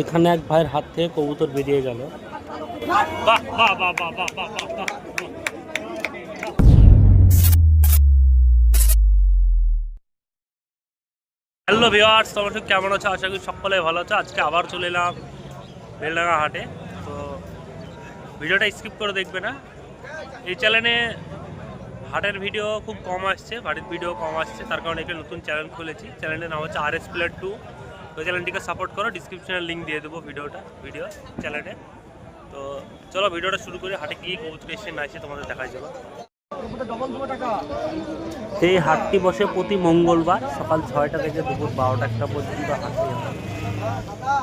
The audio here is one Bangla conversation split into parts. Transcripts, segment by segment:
এখানে এক ভাইয়ের হাত থেকে কবুতর বেরিয়ে গেল। বাহ বাহ বাহ বাহ বাহ হ্যালো ভিওয়ার্স তোমার সব কেমন আছো? আশা করি সকলে ভালো আছো। আজকে আবার চলে এলাম বেলডাঙ্গা হাটে। তো ভিডিওটা স্কিপ করে দেখবে না। এই চ্যানেলে হাটের ভিডিও খুব কম আসছে, বাড়ির ভিডিও কম আসছে, তার কারণে একটা নতুন চ্যানেল খুলেছি। চ্যানেলের নাম হচ্ছে আর এস প্লেয়ার টু তো চ্যানেলটিকে সাপোর্ট করো ডিসক্রিপশনে লিঙ্ক দিয়ে দেবো ভিডিওটা ভিডিও চ্যানেলে তো চলো ভিডিওটা শুরু করি, হাটে কী কবুতর এসে না এসে তোমাদের দেখাই যাব সেই হাটটি বসে প্রতি মঙ্গলবার সকাল ছয়টা থেকে দুপুর বারোটা একটা পর্যন্ত হাটটি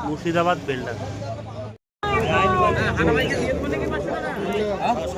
মুর্শিদাবাদ, বেলডাঙ্গা।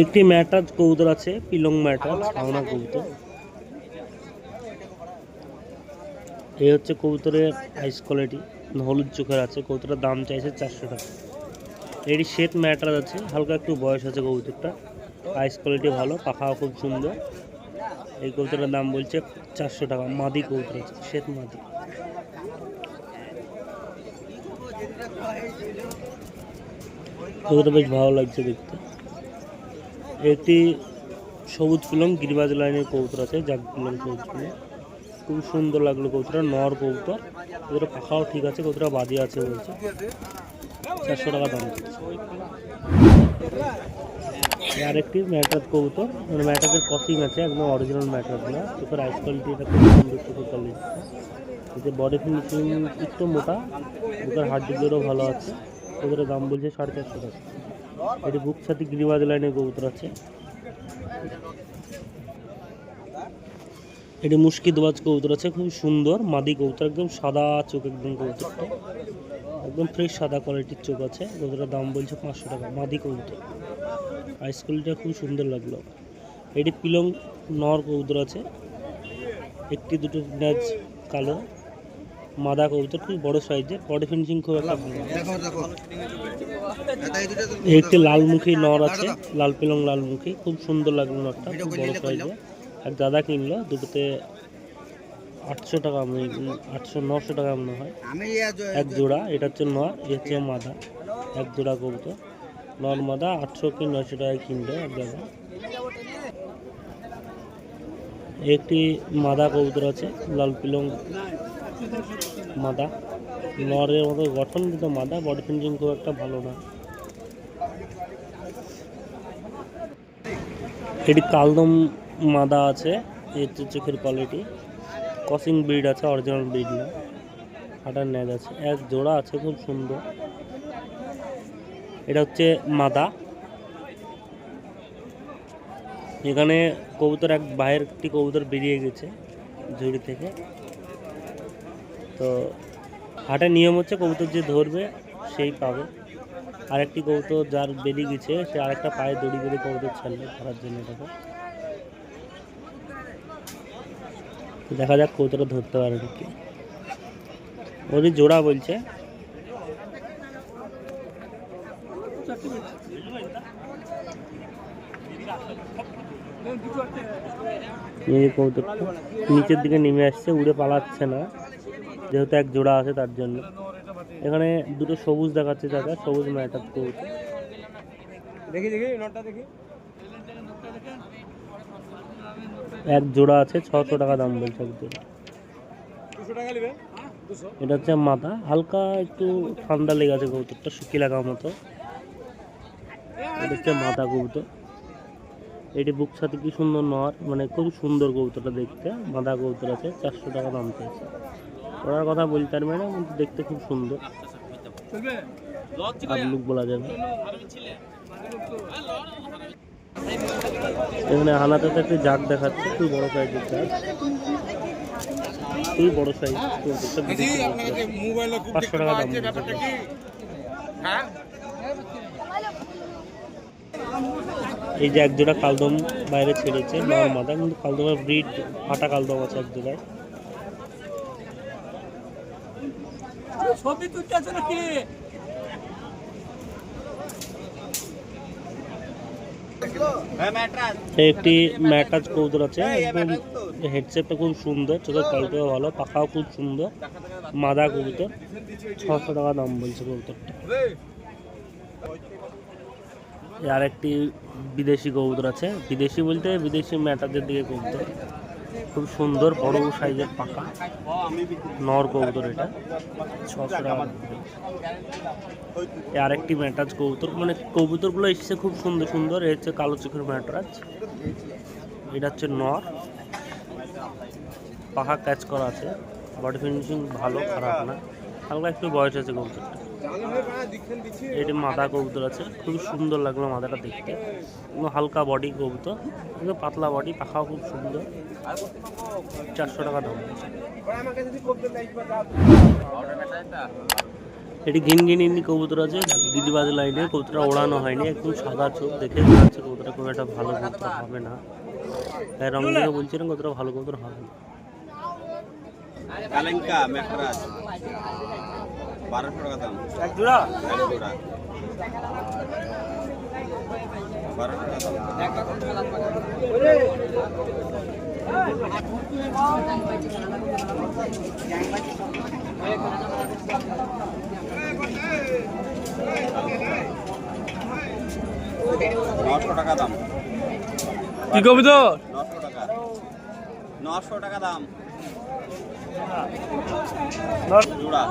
একটি ম্যাটার কবুতর আছে, পিলং ম্যাটার ছাওনা কবুতর। এই হচ্ছে কবুতরের আইস কোয়ালিটি হলুদ চোখের আছে, কবুতরের দাম চাইছে চারশো টাকা। এটি শেট ম্যাটার আছে, হালকা একটু বয়স আছে কবুতরটা। আইস কোয়ালিটি ভালো, পাখাও খুব সুন্দর। এই কবুতরের দাম বলছে চারশো টাকা, মাদি কবুতর আছে শ্বেত মাদি। কবুতরটা বেশ ভালো লাগছে দেখতে। একটি সবুজ পিলং গিরিবাজ লাইনের কবুতর আছে, জাগ পিলং সবুজ পিলং খুব সুন্দর লাগল কবুতরটা, নর কবুতর। কবুতর পাখাও ঠিক আছে কবুতরটা বাদি আছে বলছে। চারশো টাকা দাম। আরেকটি ম্যাটার কবুতর মানে ম্যাটারের কসিং আছে, একদম অরিজিনাল ম্যাটার না। চোখের আইস কোয়ালিটিটা খুব সুন্দর চোখের কোয়ালিটি এতে বডি ফিনিশিং একটু মোটা বুকের হাড্ডিগুলোও ভালো আছে। ওদের দাম বলছে সাড়ে চারশো টাকা। এটি বুক সাথে গিরিবাজ লাইনের কবুতর আছে। এটি মুশকি দোয়াজ কবুতর আছে খুব সুন্দর, মাদি কবুতর, একদম সাদা চোখ, একদম কবুতরটা। একদম ফ্রেশ সাদা কোয়ালিটির চোখ আছে, কবুতরের দাম বলছে পাঁচশো টাকা, মাদি কবুতর। আইস কোয়ালিটিটা খুব সুন্দর লাগল। এটি পিলং নর কবুতর আছে, একটি দুটো ম্যাচ কালো। মাদা কবুতর খুব বড় সাইজের বডি ফিনিশিং খুব একটা ভালো একটি লালমুখী নর আছে লাল পিলং লালমুখী খুব সুন্দর লাগল নরটা খুব বড় সাইজের এক দাদা কিনলো দুটোতে আটশো টাকা আমি- আটশো নশো টাকা মনে হয়। এক জোড়া এটা হচ্ছে নর এ হচ্ছে মাদা এক জোড়া কবুতর। নর মাদা আটশো কি নশো টাকায় কিনলো এক দাদা। একটি মাদা কবুতর আছে লাল পিলং মাদা। নরের মতো গঠন কিন্তু মাদা বডি ফিনিশিং খুব একটা ভালো না। এটি কালদম মাদা আছে, এর চোখের কোয়ালিটি কসিং ব্রিড আছে অরিজিনাল ব্রিড না। হাটার ন্যাজ আছে। এক জোড়া আছে খুব সুন্দর। এটা হচ্ছে মাদা। এখানে কবুতর এক বাইরের একটি কবুতর বেরিয়ে গেছে ঝুড়ি থেকে। তো হাটের নিয়ম হচ্ছে কবুতর যে ধরবে, সেই পাবে। আরেকটি কবুতর যার বেরিয়ে গেছে, সে আরেকটা পায়ে দড়ি বেঁধে কবুতর ছাড়বে ধরার জন্য এটাকে দেখা যাক কবুতরটা ধরতে পারে নাকি। ওরই জোড়া বলছে। নিচের দিকে নেমে আসছে, উড়ে পালাচ্ছে না। যেহেতু এক জোড়া আছে তার জন্য। এখানে দুটো সবুজ দেখাচ্ছে দাদা সবুজ ম্যাটার কবুতর দেখি দেখি নোটটা দেখি। এক জোড়া আছে ছশো টাকা দাম বলছে এক জোড়া। এটা হচ্ছে মাথা হালকা একটু ঠান্ডা লেগে আছে কবুতরটা শুকিয়ে লাগার মতো। এটা হচ্ছে মাথা কবুতর। এটি বুক সাথে কি সুন্দর নর মানে খুব সুন্দর কবুতরটা দেখতে। মাথা কবুতর আছে চারশো টাকা দাম চাইছে। ওনার কথা বলতে পারবে না কিন্তু দেখতে খুব সুন্দর। আবলুক বলা যাবে। এখানে হানাতে একটি জাগ দেখাচ্ছে খুব বড় সাইজের জাগ। খুবই বড় সাইজ পাঁচশো টাকা দাম এই যে এক জোড়া কালদম বাইরে ছেড়েছে নর মাথা কিন্তু কালদমের ব্রিড ফাটা কালদম আছে এক জোড়ায়। ছবি নাকি? একটি ম্যাটাজ কৌতর আছে। একদম হেডসেটটা খুব সুন্দর, চোখের কোয়ালিটিও ভালো, পাখাও খুব সুন্দর। মাদা কবুতর। ছশো টাকা দাম বলছে কবুতরটা। আর একটি বিদেশি কবুতর আছে। বিদেশি বলতে বিদেশি ম্যাটাজের দিকে কবুতর। খুব সুন্দর বড় সাইজের পাখা নর কবুতর এটা। ছশো টাকা আরেকটি ম্যাটাজ কবুতর মানে কবুতরগুলো এসেছে খুব সুন্দর সুন্দর। এ হচ্ছে কালো চোখের ম্যাটাজ এটা হচ্ছে নর। পাখা ক্যাচ করা আছে। বডি ফিনিশিং ভালো, খারাপ না। হালকা একটু বয়স আছে কবুতরটা এটি মাথা কবুতর আছে। খুব সুন্দর লাগল মাথাটা দেখতে। হালকা বডি কবুতর। কিন্তু পাতলা বডি পাখাও খুব সুন্দর। চারশো টাকা দাম। এটি ইন্ডি কবুতর আছে। গিরিবাজ লাইনে কবুতরটা ওড়ানো হয়নি। একদম সাদা চোখ। দেখে যাচ্ছে কবুতরটা খুব একটা ভালো কবুতর হবে না। রং দেখে বলছিলাম কতটা ভালো কবুতর হবে না। বারোশো টাকা দাম। এক জোড়া? এক জোড়া। বারোশো টাকা দাম। নশো টাকা দাম। কি কবি তো নশো টাকা। নশো টাকা দাম। জোড়া।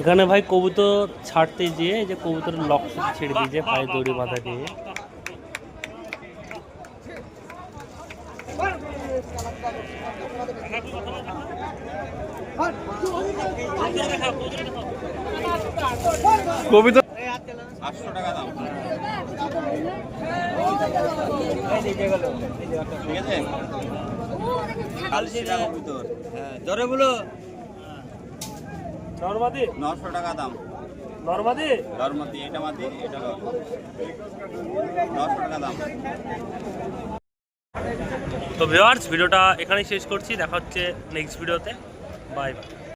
এখানে ভাই কবুতর ছাড়তে যেয়ে যে কবুতরের লক ছেড়ে দিয়েছে পায়ে দড়ি বাঁধা দিয়ে। আটশো টাকা দাম। ঠিক আছে? জোরে বলো। নর্মাদি? নশো টাকা দাম। নর্মাদি? এটা এটা নশো টাকা দাম। তো ভিউয়ার্স ভিডিওটা এখানেই শেষ করছি। দেখা হচ্ছে নেক্সট ভিডিওতে বাই বাই